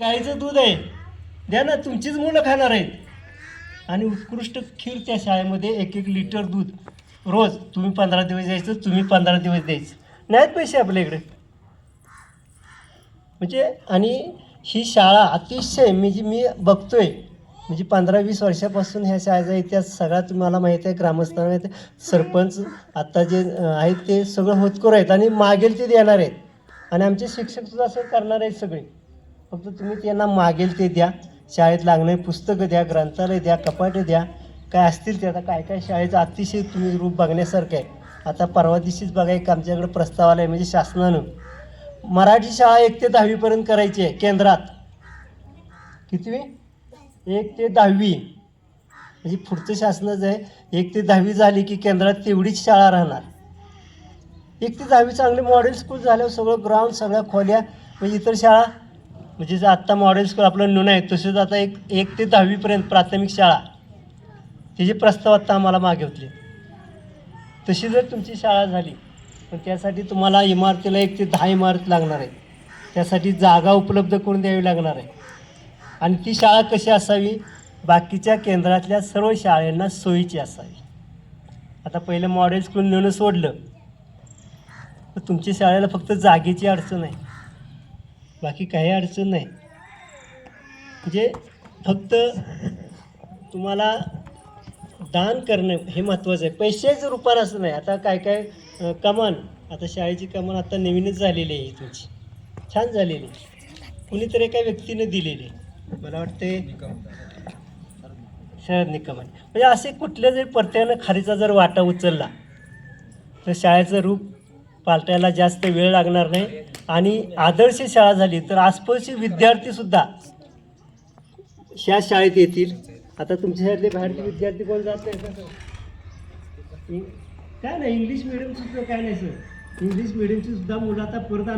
गाईचं दूध आहे. द्या ना तुमचीच मुलं खाणार आहेत. आणि उत्कृष्ट खीर त्या शाळेमध्ये एक एक लिटर दूध. रोज तुम्ही पंधरा दिवस द्यायचं तुम्ही पंधरा दिवस द्यायचं. नाहीत पैसे आपल्याकडे म्हणजे आणि ही शाळा अतिशय म्हणजे मी बघतोय. म्हणजे पंधरा वीस वर्षापासून ह्या शाळेचा इतिहास सगळा तुम्हाला माहीत आहे ग्रामस्थांना माहीत आहे. सरपंच आत्ता जे आहेत ते सगळं होतकोर आहेत आणि मागेल ते देणार आहेत. आणि आमचे शिक्षकसुद्धा असं करणार आहेत सगळे. फक्त तुम्ही त्यांना मागेल ते द्या. शाळेत लागणारी पुस्तकं द्या ग्रंथालय द्या कपाटे द्या. काय असतील ते आता काय काय शाळेचं अतिशय तुम्ही रूप बघण्यासारखं आहे. आता परवा दिवशीच बघा एक आमच्याकडे प्रस्ताव आला आहे म्हणजे शासनानं. मराठी शाळा एक ते दहावीपर्यंत करायची आहे केंद्रात. कितवी? एक ते दहावी. म्हणजे पुढचं शासनाचं आहे एक ते दहावी झाली की केंद्रात तेवढीच शाळा राहणार. एक ते दहावी चांगले मॉडेल स्कूल झाल्यावर सगळं ग्राउंड सगळ्या खोल्या म्हणजे इतर शाळा म्हणजे जर आत्ता मॉडेल स्कूल आपलं नून आहे तसेच आता एक एक ते दहावीपर्यंत प्राथमिक शाळा. त्याचे प्रस्ताव आत्ता आम्हाला मागे होतले तशी जर तुमची शाळा झाली पण त्यासाठी तुम्हाला इमारतीला एक ते दहा इमारत लागणार आहे. त्यासाठी जागा उपलब्ध करून द्यावी लागणार आहे. आणि ती शाळा कशी असावी? बाकीच्या केंद्रातल्या सर्व शाळांना सोयीची असावी. आता पहिलं मॉडेल स्कूल नेणं सोडलं तर तुमच्या शाळेला फक्त जागेची अडचण आहे. बाकी काही अडचण नाही. म्हणजे फक्त तुम्हाला दान करणं हे महत्त्वाचं आहे. पैशाचं रूपानं असं नाही. आता काय काय कमान आता शाळेची कमान आता नवीनच झालेली आहे तुमची. छान झालेली. कुणीतरी एका व्यक्तीने दिलेली मला वाटते शरद निकमन. म्हणजे असे कुठल्या जरी परत्यानं खारीचा जर वाटा उचलला तर शाळेचं रूप पालटायला जास्त वेळ लागणार नाही. आणि आदर्श शाळा झाली तर आसपासचे विद्यार्थीसुद्धा ह्या शाळेत येतील. आता तुमच्या शाळेतले बाहेरचे विद्यार्थी कोण जात नाही काय नाही इंग्लिश मिडियमसुद्धा काय नाही सर इंग्लिश मिडियमची सुद्धा मुलं आता परत